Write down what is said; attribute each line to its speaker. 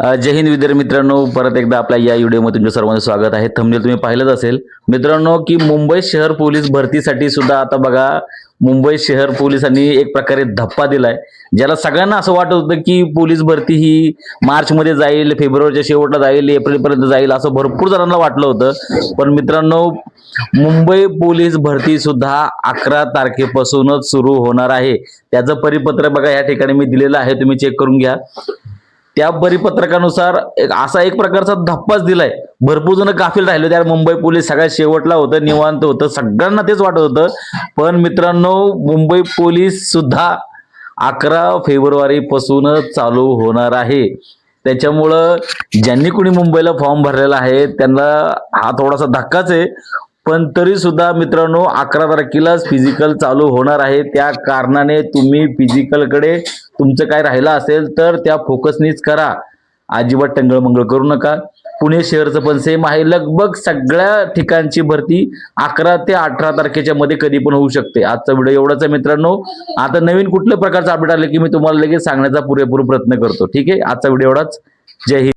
Speaker 1: जय हिंद विद्यार्थी मित्रांनो. परत एकदा आपल्या या व्हिडिओमध्ये तुमचं सर्वांचं स्वागत आहे. थंबनेल तुम्ही पाहिलंच असेल. मित्रांनो की मुंबई शहर पोलीस भरतीसाठी सुद्धा आता बघा मुंबई शहर पोलिसांनी एक प्रकारे धप्पा दिलाय. ज्याला सगळ्यांना असं वाटत होतं की पोलीस भरती ही मार्चमध्ये जाईल फेब्रुवारीच्या शेवटला जाईल एप्रिलपर्यंत जाईल असं भरपूर जणांना वाटलं होतं. पण मित्रांनो मुंबई पोलीस भरती सुद्धा अकरा तारखेपासूनच सुरू होणार आहे. त्याचं परिपत्र बघा या ठिकाणी मी दिलेलं आहे. तुम्ही चेक करून घ्या. त्या परिपत्रकानुसार एक असा एक प्रकारचा धप्पाच दिलाय. भरपूर जण गाफील राहिले त्या मुंबई पोलीस सगळ्यात शेवटला होतं निवांत होतं. सगळ्यांना तेच वाटत होतं. पण मित्रांनो मुंबई पोलीस सुद्धा अकरा फेब्रुवारी पासून चालू होणार आहे. त्याच्यामुळं ज्यांनी कुणी मुंबईला फॉर्म भरलेला आहे त्यांना हा थोडासा धक्काच आहे. पण तरी सुद्धा मित्रांनो अकरा तारखेलाच फिजिकल चालू होणार आहे. त्या कारणाने तुम्ही फिजिकलकडे तुमचं काय राहिलं असेल तर त्या फोकसनीच करा. अजिबात टंगळमंगळ करू नका. पुणे शहरचं पण सेम आहे. लगभग सगळ्या ठिकाणची भरती अकरा ते अठरा तारखेच्या मध्ये कधी पण होऊ शकते. आजचा व्हिडिओ एवढाच आहे मित्रांनो. आता नवीन कुठल्या प्रकारचं अपडेट आलं की मी तुम्हाला लगेच सांगण्याचा पुरेपूर प्रयत्न करतो. ठीक आहे? आजचा व्हिडिओ एवढाच. जय हिंद.